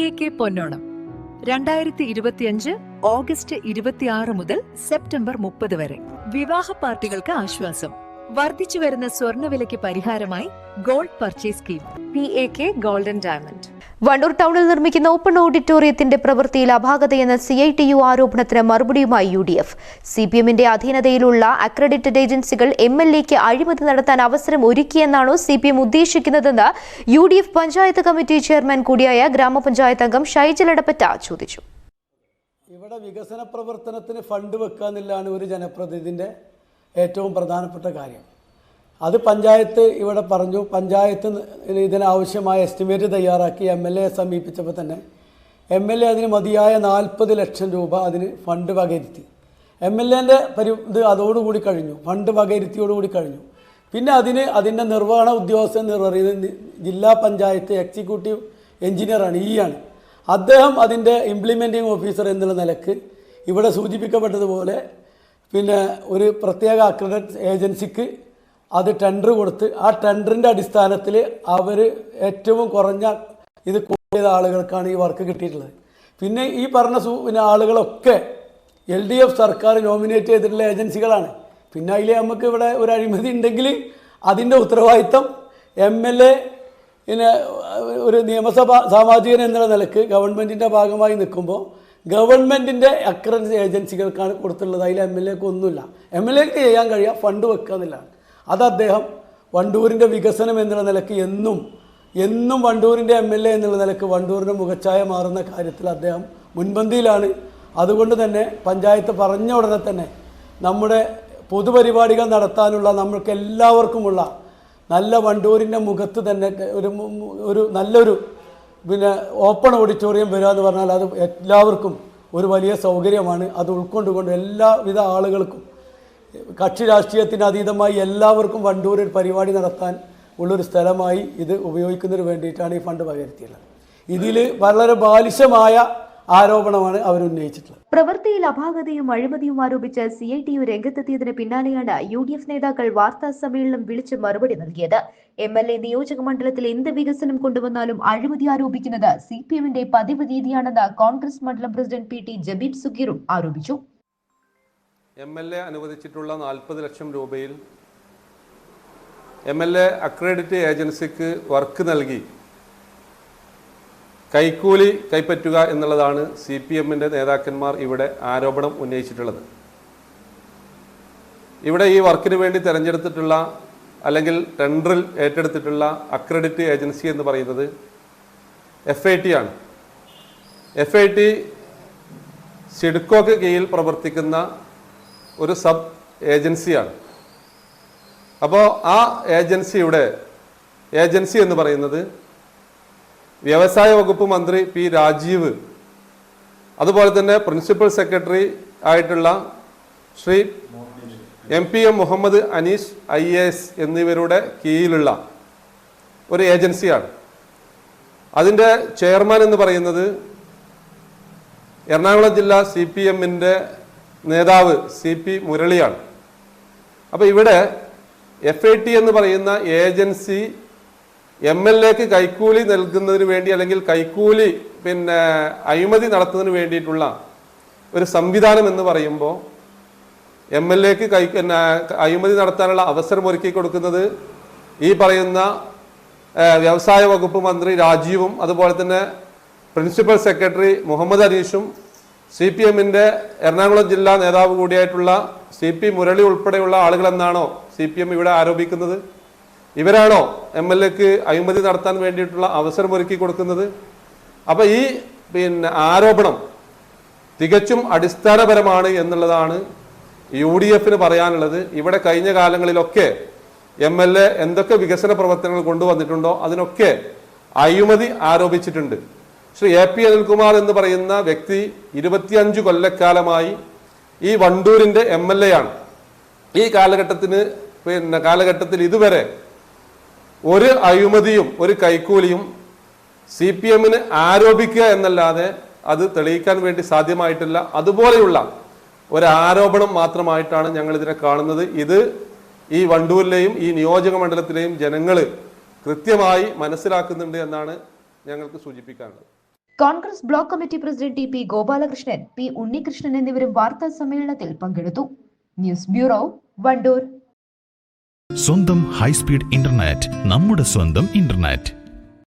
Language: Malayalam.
എ കെ പൊന്നോണം. രണ്ടായിരത്തി ഇരുപത്തിയഞ്ച് ഓഗസ്റ്റ് ഇരുപത്തിയാറ് മുതൽ സെപ്റ്റംബർ മുപ്പത് വരെ. വിവാഹ പാർട്ടികൾക്ക് ആശ്വാസം. വർദ്ധിച്ചു വരുന്ന സ്വർണവിലയ്ക്ക് പരിഹാരമായി gold purchase scheme. P A K golden diamond. Wandoor ടൗണിൽ നിർമ്മിക്കുന്ന ഓപ്പൺ ഓഡിറ്റോറിയത്തിന്റെ പ്രവൃത്തിയിൽ അപാകതയെന്ന സി ഐ ടി യു ആരോപണത്തിന് മറുപടിയുമായി U D F. C P എമ്മിന്റെ അധീനതയിലുള്ള അക്രഡിറ്റഡ് ഏജൻസികൾ എം എൽ എക്ക് അഴിമതി നടത്താൻ അവസരം ഒരുക്കിയെന്നാണോ സി പി എം ഉദ്ദേശിക്കുന്നതെന്ന് U D F panchayat committee chairman കൂടിയായ ഗ്രാമപഞ്ചായത്ത് അംഗം ഷൈജൽ എടപ്പറ്റ ചോദിച്ചു. ഇവിടെ വികസന പ്രവർത്തനത്തിന് ഫണ്ട് വെക്കാന്നില്ലാണ് ഒരു ജനപ്രതിനിധിന്റെ ഏറ്റവും പ്രധാനപ്പെട്ട കാര്യം. അത് പഞ്ചായത്ത് ഇവിടെ പറഞ്ഞു. പഞ്ചായത്ത് ഇതിനാവശ്യമായ എസ്റ്റിമേറ്റ് തയ്യാറാക്കി എം എൽ എയെ സമീപിച്ചപ്പോൾ തന്നെ എം എൽ എ അതിന് മതിയായ നാൽപ്പത് ലക്ഷം രൂപ അതിന് ഫണ്ട് വകയിരുത്തി. എം എൽ എന്റെ പരി ഇത് അതോടുകൂടി കഴിഞ്ഞു. ഫണ്ട് വകയിരുത്തിയോടുകൂടി കഴിഞ്ഞു. പിന്നെ അതിന് അതിന്റെ നിർവഹണ ഉദ്യോഗസ്ഥൻ പറയുന്നത് ജില്ലാ പഞ്ചായത്ത് എക്സിക്യൂട്ടീവ് എഞ്ചിനീയറാണ് ഈ ആണ്. അദ്ദേഹം അതിന്റെ ഇംപ്ലിമെന്റിംഗ് ഓഫീസർ എന്നുള്ള നിലയ്ക്ക് ഇവിടെ സൂചിപ്പിക്കപ്പെട്ടതുപോലെ പിന്നെ ഒരു പ്രത്യേക അക്രഡിറ്റ് ഏജൻസിക്ക് അത് ടെൻഡർ കൊടുത്ത് ആ ടെൻഡറിന്റെ അടിസ്ഥാനത്തിൽ അവർ ഏറ്റവും കുറഞ്ഞ ഇത് കൂടിയത് ആളുകൾക്കാണ് ഈ വർക്ക് കിട്ടിയിട്ടുള്ളത്. പിന്നെ ഈ പറഞ്ഞ സു പിന്നെ ആളുകളൊക്കെ എൽ ഡി എഫ് സർക്കാർ നോമിനേറ്റ് ചെയ്തിട്ടുള്ള ഏജൻസികളാണ് പിന്നെ അതിൽ നമുക്ക് ഇവിടെ ഒരു അഴിമതി ഉണ്ടെങ്കിൽ അതിന്റെ ഉത്തരവാദിത്തം എം എൽ എ പിന്നെ ഒരു നിയമസഭ സാമാജികൻ എന്നുള്ള നിലയ്ക്ക് ഗവൺമെന്റിന്റെ ഭാഗമായി നിൽക്കുമ്പോൾ ഗവൺമെന്റിന്റെ അക്രൻസ് ഏജൻസികൾക്കാണ് കൊടുത്തുള്ളത് അതിൽ എം എൽ എക്ക് ഒന്നുമില്ല. എം എൽ എക്ക് ചെയ്യാൻ കഴിയുക ഫണ്ട് വെക്കുക എന്നുള്ളതാണ്. അത് അദ്ദേഹം വണ്ടൂരിന്റെ വികസനം എന്നുള്ള നിലയ്ക്ക് എന്നും എന്നും വണ്ടൂരിന്റെ എം എൽ എ എന്നുള്ള നിലയ്ക്ക് വണ്ടൂരിന്റെ മുഖച്ഛായ മാറുന്ന കാര്യത്തിൽ അദ്ദേഹം മുൻപന്തിയിലാണ്. അതുകൊണ്ട് തന്നെ പഞ്ചായത്ത് പറഞ്ഞ ഉടനെ തന്നെ നമ്മുടെ പൊതുപരിപാടികൾ നടത്താനുള്ള നമ്മൾക്ക് എല്ലാവർക്കുമുള്ള നല്ല വണ്ടൂരിന്റെ മുഖത്ത് തന്നെ ഒരു ഒരു നല്ലൊരു പിന്നെ ഓപ്പൺ ഓഡിറ്റോറിയം വരിക എന്ന് പറഞ്ഞാൽ അത് എല്ലാവർക്കും ഒരു വലിയ സൗകര്യമാണ്. അത് ഉൾക്കൊണ്ടുകൊണ്ട് എല്ലാവിധ ആളുകൾക്കും കക്ഷി രാഷ്ട്രീയത്തിന് അതീതമായി എല്ലാവർക്കും വണ്ടൂരിൽ പരിപാടി നടത്താൻ ഉള്ളൊരു സ്ഥലമായി ഇത് ഉപയോഗിക്കുന്നതിന് വേണ്ടിയിട്ടാണ് ഈ ഫണ്ട് പകർത്തിയുള്ളത് ഇതിൽ വളരെ ബാലിശമായ ആരോപണമാണ് അവർ ഉന്നയിച്ചിട്ടുള്ളത്. പ്രവൃത്തിയിൽ അപാകതയും അഴിമതിയും ആരോപിച്ച് സി ഐ ടി യു രംഗത്തെത്തിയതിന് പിന്നാലെയാണ് യു ഡി എഫ് നേതാക്കൾ വാർത്താ സമ്മേളനം വിളിച്ച് മറുപടി നൽകിയത്. എം എൽ എ നിയോജക മണ്ഡലത്തിൽ എന്ത് വികസനം കൊണ്ടുവന്നാലും അഴിമതി ആരോപിക്കുന്നത് സി പി എമ്മിന്റെ പതിവ് രീതിയാണെന്ന് കോൺഗ്രസ് മണ്ഡലം പ്രസിഡന്റ് പി ടി ജബീബ് സുഗീറും ആരോപിച്ചു. എം എൽ എ അനുവദിച്ചിട്ടുള്ള നാൽപ്പത് ലക്ഷം രൂപയിൽ എം എൽ എ അക്രഡിറ്റ് ഏജൻസിക്ക് വർക്ക് നൽകി. കൈക്കൂലി കൈപ്പറ്റുക എന്നുള്ളതാണ് സി പി എമ്മിന്റെ നേതാക്കന്മാർ ഇവിടെ ആരോപണം ഉന്നയിച്ചിട്ടുള്ളത്. ഇവിടെ ഈ വർക്കിന് വേണ്ടി തിരഞ്ഞെടുത്തിട്ടുള്ള അല്ലെങ്കിൽ ടെൻഡറിൽ ഏറ്റെടുത്തിട്ടുള്ള അക്രഡിറ്റ് ഏജൻസി എന്ന് പറയുന്നത് എഫ് ഐ ടി ആണ്. എഫ് ഐ ടി സിഡ്കോക്ക് കീഴിൽ പ്രവർത്തിക്കുന്ന ഒരു സബ് ഏജൻസിയാണ്. അപ്പോൾ ആ ഏജൻസിയുടെ ഏജൻസി എന്ന് പറയുന്നത് വ്യവസായ വകുപ്പ് മന്ത്രി പി രാജീവ് അതുപോലെ തന്നെ പ്രിൻസിപ്പൽ സെക്രട്ടറി ആയിട്ടുള്ള Shri M P M Muhammad Aneesh I A S എന്നിവരുടെ കീഴിലുള്ള ഒരു ഏജൻസിയാണ്. അതിന്റെ ചെയർമാൻ എന്ന് പറയുന്നത് എറണാകുളം ജില്ലാ സി പി എമ്മിന്റെ നേതാവ് സി പി മുരളിയാണ്. അപ്പോൾ ഇവിടെ എഫ് ഐ ടി എന്ന് പറയുന്ന ഏജൻസി എം എൽ എക്ക് കൈക്കൂലി നൽകുന്നതിന് വേണ്ടി അല്ലെങ്കിൽ കൈക്കൂലി പിന്നെ അഴിമതി നടത്തുന്നതിന് വേണ്ടിയിട്ടുള്ള ഒരു സംവിധാനം എന്ന് പറയുമ്പോൾ എം എൽ എക്ക് കൈ അഴിമതി നടത്താനുള്ള അവസരം ഒരുക്കി കൊടുക്കുന്നത് ഈ പറയുന്ന വ്യവസായ വകുപ്പ് മന്ത്രി രാജീവും അതുപോലെ തന്നെ പ്രിൻസിപ്പൽ സെക്രട്ടറി മുഹമ്മദ് അനീഷും സി പി എമ്മിന്റെ എറണാകുളം ജില്ലാ നേതാവ് കൂടിയായിട്ടുള്ള സി പി മുരളി ഉൾപ്പെടെയുള്ള ആളുകളെന്നാണോ സി പി എം ഇവിടെ ആരോപിക്കുന്നത്? ഇവരാണോ എം എൽ എക്ക് അഴിമതി നടത്താൻ വേണ്ടിയിട്ടുള്ള അവസരം ഒരുക്കി കൊടുക്കുന്നത്? അപ്പൊ ഈ പിന്നെ ആരോപണം തികച്ചും അടിസ്ഥാനപരമാണ് എന്നുള്ളതാണ് യു ഡി എഫിന് പറയാനുള്ളത്. ഇവിടെ കഴിഞ്ഞ കാലങ്ങളിലൊക്കെ എം എൽ എ എന്തൊക്കെ വികസന പ്രവർത്തനങ്ങൾ കൊണ്ടുവന്നിട്ടുണ്ടോ അതിനൊക്കെ അഴിമതി ആരോപിച്ചിട്ടുണ്ട്. ശ്രീ എ പി അനിൽകുമാർ എന്ന് പറയുന്ന വ്യക്തി ഇരുപത്തിയഞ്ചു കൊല്ലക്കാലമായി ഈ വണ്ടൂരിന്റെ എം എൽ എ ആണ്. ഈ കാലഘട്ടത്തിന് പിന്നെ കാലഘട്ടത്തിൽ ഇതുവരെ ഒരു അഴിമതിയും ഒരു കൈക്കൂലിയും സി പി എമ്മിന് ആരോപിക്കുക എന്നല്ലാതെ അത് തെളിയിക്കാൻ വേണ്ടി സാധ്യമായിട്ടില്ല. അതുപോലെയുള്ള ഒരു ആരോപണം മാത്രമായിട്ടാണ് ഞങ്ങൾ ഇതിനെ കാണുന്നത്. ഇത് ഈ വണ്ടൂരിലെയും ഈ നിയോജക മണ്ഡലത്തിലെയും ജനങ്ങൾ കൃത്യമായി മനസ്സിലാക്കുന്നുണ്ട് എന്നാണ് ഞങ്ങൾക്ക് സൂചിപ്പിക്കാനുള്ളത്. Congress block committee president T P Gopalakrishnan P Unnikrishnan എന്നിവരും വാർത്താ സമ്മേളനത്തിൽ പങ്കെടുത്തു. News bureau Vandoor. സ്വന്തം ഹൈസ്പീഡ് ഇന്റർനെറ്റ് നമ്മുടെ സ്വന്തം ഇന്റർനെറ്റ്.